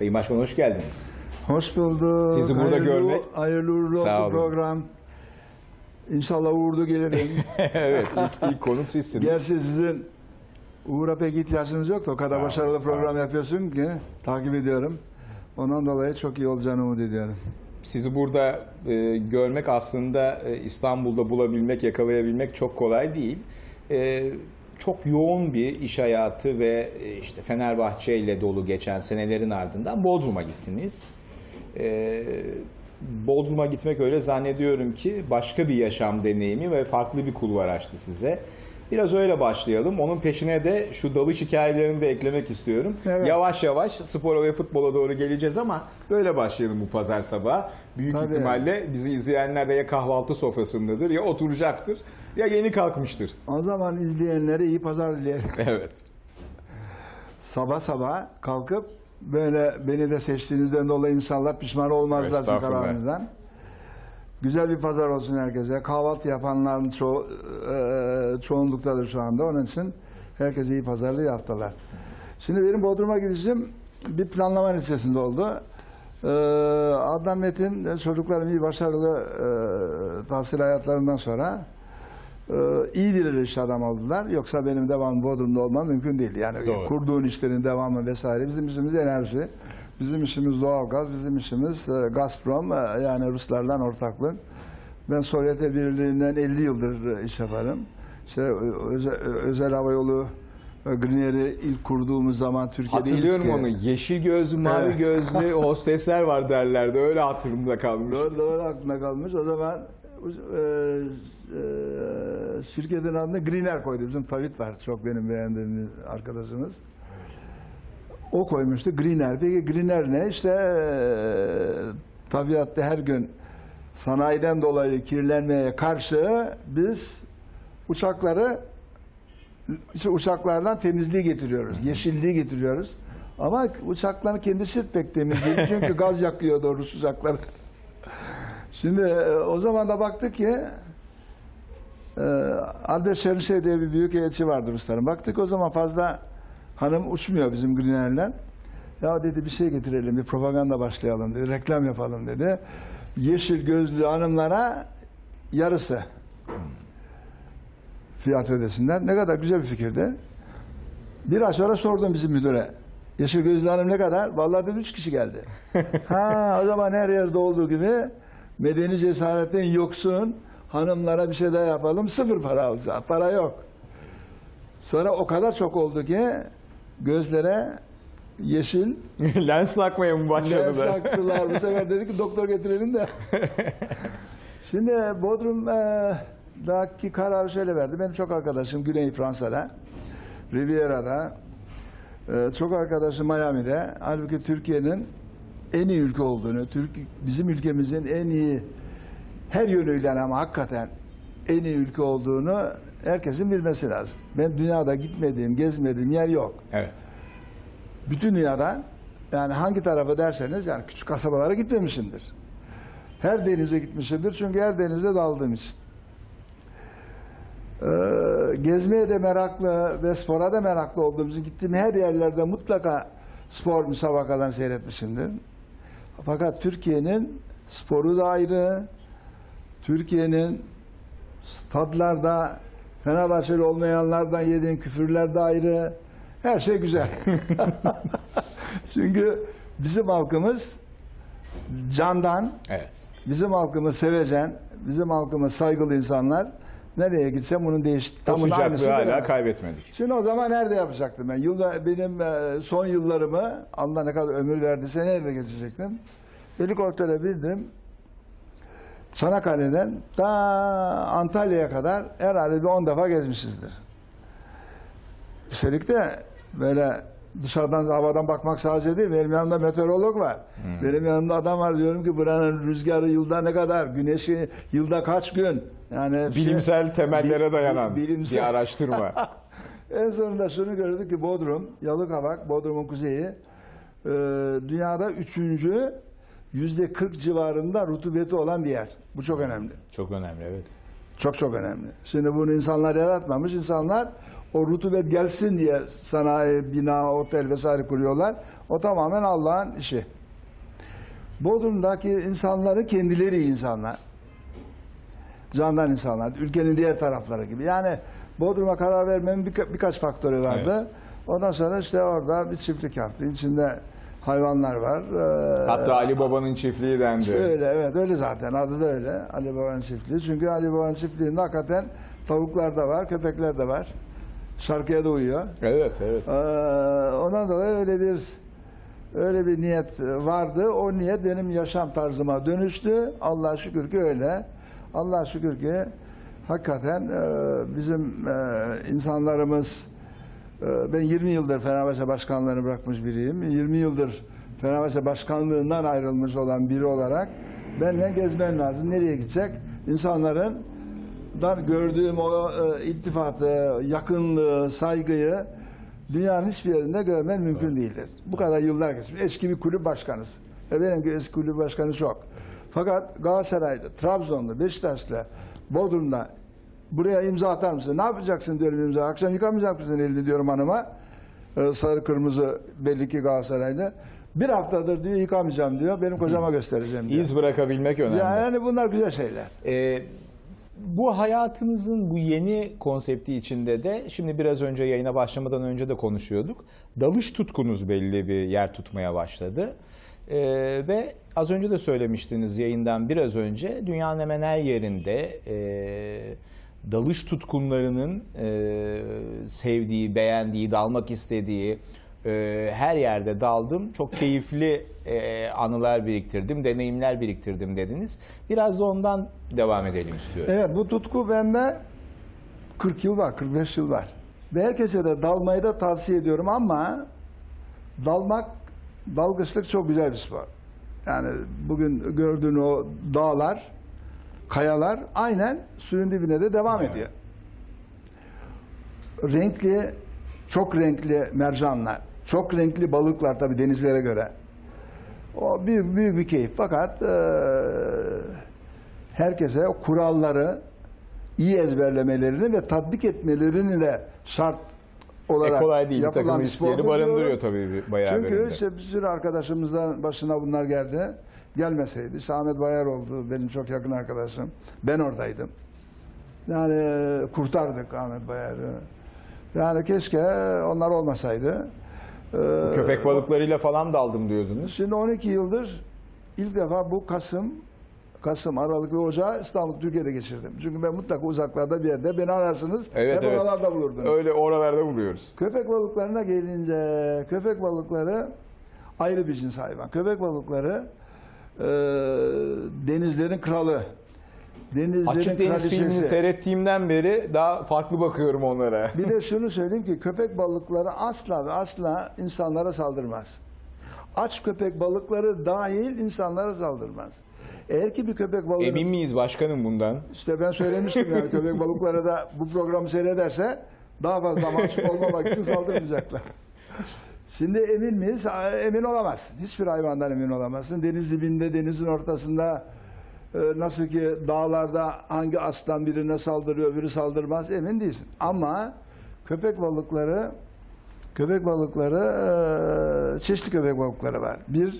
Sayın Başkan hoş geldiniz. Hoş bulduk. Sizi burada hayırlı, görmek- Hayırlı uğurlu Sağ olsun olun. program. İnşallah uğurlu gelirim. evet ilk, ilk konuk sizsiniz. Gerçi sizin Uğur'a pek ihtiyacınız yok da o Sağ kadar olun, başarılı sağ program olun. yapıyorsun ki takip ediyorum. Ondan dolayı çok iyi olacağını umut ediyorum. Sizi burada e, görmek aslında e, İstanbul'da bulabilmek, yakalayabilmek çok kolay değil. E, çok yoğun bir iş hayatı ve e, işte Fenerbahçe ile dolu geçen senelerin ardından Bodrum'a gittiniz. E, Bodrum'a gitmek öyle zannediyorum ki başka bir yaşam deneyimi ve farklı bir kulvar açtı size. Biraz öyle başlayalım. Onun peşine de şu dalış hikayelerini de eklemek istiyorum. Evet. Yavaş yavaş spora ve futbola doğru geleceğiz ama böyle başlayalım bu pazar sabahı. Büyük Tabii. ihtimalle bizi izleyenler de ya kahvaltı sofrasındadır ya oturacaktır ya yeni kalkmıştır. O zaman izleyenlere iyi pazar dilerim. Evet. sabah sabah kalkıp böyle beni de seçtiğinizden dolayı inşallah pişman olmazlar kararınızdan. Güzel bir pazar olsun herkese. Kahvaltı yapanların ço e, çoğunluktadır şu anda. Onun için herkese iyi pazarlı iyi haftalar. Şimdi benim Bodrum'a gidişim bir planlama neticesinde oldu. Ee, Adnan Metin çocuklarım iyi başarılı e, tahsil hayatlarından sonra e, iyi bir iş adam oldular. Yoksa benim devam Bodrum'da olmam mümkün değil. Yani Doğru. kurduğun işlerin devamı vesaire. Bizim işimiz enerji. Bizim işimiz doğalgaz, bizim işimiz e, Gazprom, e, yani Ruslarla ortaklık. Ben Sovyet Birliği'nden 50 yıldır e, iş yaparım. İşte özel, özel hava yolu Griner'i ilk kurduğumuz zaman Türkiye'de Hatırlıyorum ilk, onu. Yeşil gözlü, mavi Evet. gözlü hostesler var derlerdi. Öyle hatırımda kalmış. Doğru doğru aklımda kalmış. O zaman e, e, şirketin adını Greener koydu. Bizim Tavit var. Çok benim beğendiğim arkadaşımız. O koymuştu Greener. Peki Greener ne? İşte e, tabiatta her gün sanayiden dolayı kirlenmeye karşı biz uçakları işte uçaklardan temizliği getiriyoruz. Yeşilliği getiriyoruz. Ama uçakların kendisi pek temiz değil. Çünkü gaz yakıyor doğru uçaklar. Şimdi o zaman da baktık ki e, Albert Şerinşev diye bir büyük elçi vardı Rusların. Baktık o zaman fazla hanım uçmuyor bizim Greener'ler. Ya dedi bir şey getirelim, bir propaganda başlayalım dedi, reklam yapalım dedi. Yeşil gözlü hanımlara yarısı fiyat ödesinler. Ne kadar güzel bir fikirdi. Bir ay sonra sordum bizim müdüre. Yeşil gözlü hanım ne kadar? Vallahi dedi üç kişi geldi. ha o zaman her yerde olduğu gibi medeni cesaretten yoksun hanımlara bir şey daha yapalım. Sıfır para alacağız. Para yok. Sonra o kadar çok oldu ki gözlere yeşil Lens takmaya mı başladı lens da? taktılar. Bu sefer dedik ki doktor getirelim de. Şimdi Bodrum e, kararı şöyle verdi. Benim çok arkadaşım Güney Fransa'da, Riviera'da, e, çok arkadaşım Miami'de. Halbuki Türkiye'nin en iyi ülke olduğunu, Türk, bizim ülkemizin en iyi her yönüyle ama hakikaten en iyi ülke olduğunu herkesin bilmesi lazım. Ben dünyada gitmediğim, gezmediğim yer yok. Evet. Bütün dünyada yani hangi tarafa derseniz yani küçük kasabalara gitmemişimdir. Her denize gitmişimdir çünkü her denize daldığım için. Ee, gezmeye de meraklı ve spora da meraklı olduğum için gittiğim her yerlerde mutlaka spor müsabakalarını seyretmişimdir. Fakat Türkiye'nin sporu da ayrı, Türkiye'nin stadlarda Fenerbahçeli olmayanlardan yediğin küfürler de ayrı. Her şey güzel. Çünkü bizim halkımız candan, Evet. bizim halkımız sevecen, bizim halkımız saygılı insanlar. Nereye gitsem bunun değiş tam aynısını hala kaybetmedik. Şimdi o zaman nerede yapacaktım ben? Yılda, benim e, son yıllarımı Allah ne kadar ömür verdiyse nerede geçecektim? Helikoptere bindim. Çanakkale'den ta Antalya'ya kadar herhalde bir 10 defa gezmişizdir. Üstelik de böyle dışarıdan havadan bakmak sadece değil. Benim yanımda meteorolog var. Benim yanımda adam var diyorum ki buranın rüzgarı yılda ne kadar, güneşi yılda kaç gün. Yani Bilimsel temellere Bi- dayanan bi- bilimsel. bir araştırma. En sonunda şunu gördük ki Bodrum, Yalıkavak, Bodrum'un kuzeyi e, dünyada üçüncü yüzde 40 civarında rutubeti olan bir yer. Bu çok önemli. Çok önemli evet. Çok çok önemli. Şimdi bunu insanlar yaratmamış. İnsanlar o rutubet gelsin diye sanayi, bina, otel vesaire kuruyorlar. O tamamen Allah'ın işi. Bodrum'daki insanları kendileri insanlar. Candan insanlar. Ülkenin diğer tarafları gibi. Yani Bodrum'a karar vermenin birka- birkaç faktörü vardı. Ondan sonra işte orada bir çiftlik yaptı. İçinde hayvanlar var. Ee, Hatta Ali Baba'nın çiftliği dendi. işte öyle evet öyle zaten adı da öyle Ali Baba'nın çiftliği. Çünkü Ali Baba'nın çiftliğinde hakikaten tavuklar da var, köpekler de var. Şarkıya da uyuyor. Evet, evet. Ee, ondan dolayı öyle bir öyle bir niyet vardı. O niyet benim yaşam tarzıma dönüştü. Allah'a şükür ki öyle. Allah'a şükür ki hakikaten e, bizim e, insanlarımız ben 20 yıldır Fenerbahçe başkanlığını bırakmış biriyim. 20 yıldır Fenerbahçe başkanlığından ayrılmış olan biri olarak benle gezmen lazım. Nereye gidecek? İnsanların dan gördüğüm o e, iltifatı, yakınlığı, saygıyı dünyanın hiçbir yerinde görmen mümkün değildir. Bu kadar yıllar geçmiş. Eski bir kulüp başkanısın. E benim eski kulüp başkanı çok. Fakat Galatasaray'da, Trabzon'da, Beşiktaş'ta, Bodrum'da buraya imza atar mısın? Ne yapacaksın diyorum imza. Akşam yıkamayacak mısın elini diyorum hanıma. E, sarı kırmızı belli ki Galatasaraylı. Bir haftadır diyor yıkamayacağım diyor. Benim kocama göstereceğim diyor. İz bırakabilmek önemli. Yani bunlar güzel şeyler. Ee, bu hayatınızın bu yeni konsepti içinde de şimdi biraz önce yayına başlamadan önce de konuşuyorduk. Dalış tutkunuz belli bir yer tutmaya başladı. Ee, ve az önce de söylemiştiniz yayından biraz önce dünyanın hemen her yerinde e, dalış tutkunlarının e, sevdiği, beğendiği, dalmak istediği e, her yerde daldım. Çok keyifli e, anılar biriktirdim, deneyimler biriktirdim dediniz. Biraz da ondan devam edelim istiyorum. Evet bu tutku bende 40 yıl var, 45 yıl var. Ve herkese de dalmayı da tavsiye ediyorum ama dalmak, dalgıçlık çok güzel bir spor. Yani bugün gördüğün o dağlar, kayalar aynen suyun dibine de devam ediyor. Renkli, çok renkli mercanlar, çok renkli balıklar tabii denizlere göre. O büyük, büyük bir keyif. Fakat eee, herkese o kuralları iyi ezberlemelerini ve tatbik etmelerini de şart olarak E kolay değil. Yapılan takım riskleri barındırıyor tabii bayağı Çünkü bir sürü arkadaşımızdan başına bunlar geldi. Gelmeseydi. Ahmet Bayar oldu. Benim çok yakın arkadaşım. Ben oradaydım. Yani e, kurtardık Ahmet Bayar'ı. Yani keşke onlar olmasaydı. Ee, Köpek balıklarıyla falan daldım diyordunuz. Şimdi 12 yıldır ilk defa bu Kasım, Kasım, Aralık ve Ocağı İstanbul, Türkiye'de geçirdim. Çünkü ben mutlaka uzaklarda bir yerde beni ararsınız. Evet hep evet. oralarda bulurdunuz. Öyle oralarda buluyoruz. Köpek balıklarına gelince, köpek balıkları ayrı bir cins hayvan. Köpek balıkları e, denizlerin kralı. Denizlerin Açık Deniz filmini kraliçesi. seyrettiğimden beri daha farklı bakıyorum onlara. Bir de şunu söyleyeyim ki köpek balıkları asla ve asla insanlara saldırmaz. Aç köpek balıkları dahil insanlara saldırmaz. Eğer ki bir köpek balığı Emin miyiz başkanım bundan? işte ben söylemiştim yani köpek balıkları da bu programı seyrederse daha fazla mahcup olmamak için saldırmayacaklar. Şimdi emin miyiz? Emin olamazsın. Hiçbir hayvandan emin olamazsın. Deniz dibinde, denizin ortasında e, nasıl ki dağlarda hangi aslan birine saldırıyor, biri saldırmaz emin değilsin. Ama köpek balıkları köpek balıkları e, çeşitli köpek balıkları var. Bir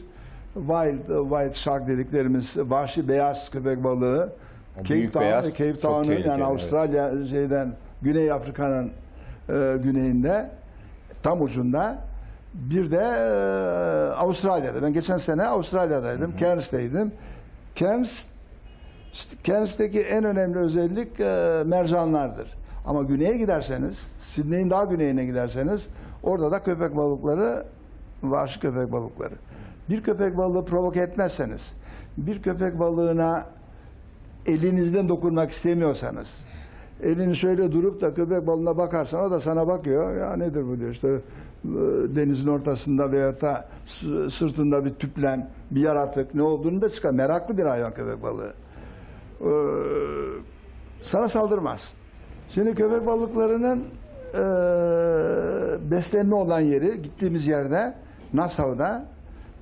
wild white shark dediklerimiz vahşi beyaz köpek balığı. O Cape Town, beyaz Cape Town'un yani evet. Avustralya şeyden Güney Afrika'nın e, güneyinde tam ucunda bir de e, Avustralya'da. Ben geçen sene Avustralya'daydım. Cairns'teydim. Cairns Cairns'teki en önemli özellik e, mercanlardır. Ama güneye giderseniz, Sydney'in daha güneyine giderseniz orada da köpek balıkları, vahşi köpek balıkları. Bir köpek balığı provoke etmezseniz, bir köpek balığına elinizden dokunmak istemiyorsanız, elini şöyle durup da köpek balığına bakarsan o da sana bakıyor. Ya nedir bu diyor işte denizin ortasında veya da sırtında bir tüplen, bir yaratık ne olduğunu da çıkar. Meraklı bir hayvan köpek balığı. Ee, sana saldırmaz. Şimdi köpek balıklarının e, beslenme olan yeri gittiğimiz yerde Nassau'da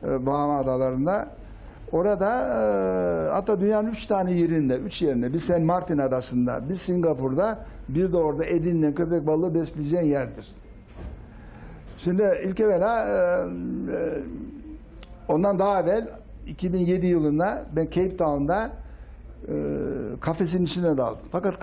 e, Bahama Adalarında Orada e, hatta dünyanın üç tane yerinde, üç yerinde, bir Saint Martin adasında, bir Singapur'da, bir de orada elinle köpek balığı besleyeceğin yerdir. Şimdi ilk evvela e, e, ondan daha evvel 2007 yılında ben Cape Town'da e, kafesin içine daldım. Fakat